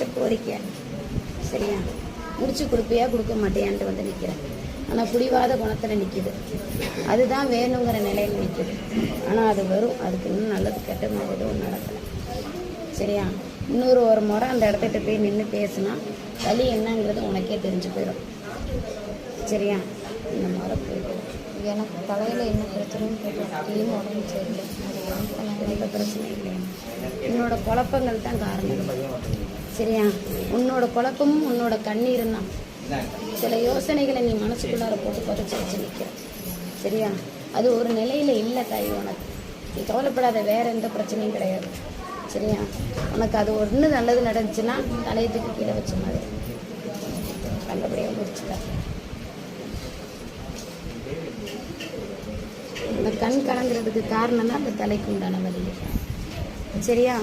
வச்ச கோரிக்கை சரியா? முடிச்சு கொடுப்பியா? கொடுக்க மாட்டியான்ட்டு வந்து நிற்கிறேன் ஆனால் புடிவாத குணத்தில் நிற்கிது அதுதான் வேணுங்கிற நிலையில் நிற்கிது ஆனால் அது வரும் அதுக்கு இன்னும் நல்லது கெட்டது எதுவும் நடக்கலை. சரியா? இன்னொரு ஒரு முறை அந்த இடத்துக்கிட்ட போய் நின்று பேசுனா வலி என்னங்கிறது உனக்கே தெரிஞ்சு போயிடும் சரியா? இந்த முறை போயிட்டு. எனக்கு தலையில் என்ன பிரச்சனைன்னு கேட்டேன் டீம் உடம்பு சரியில்லை. எந்த பிரச்சனையும் இல்லை உன்னோட குழப்பங்கள் தான் காரணம். சரியா? உன்னோட குழப்பமும் உன்னோட கண்ணீரும் தான். சில யோசனைகளை நீ மனசுக்குள்ளார போட்டு புதைச்சி வச்சு நிற்கிற சரியா? அது ஒரு நிலையில் இல்லை தாய் உனக்கு. நீ கவலைப்படாத வேற எந்த பிரச்சனையும் கிடையாது. சரியா? உனக்கு அது ஒன்று நல்லது நடந்துச்சுன்னா தலையத்துக்கு கீழே வச்ச மாதிரி. நல்லபடியாக முடிச்சுக்க. இந்த கண் கலங்குறதுக்கு காரணம் தான் அந்த தலைக்கு உண்டான வலி. சரியா?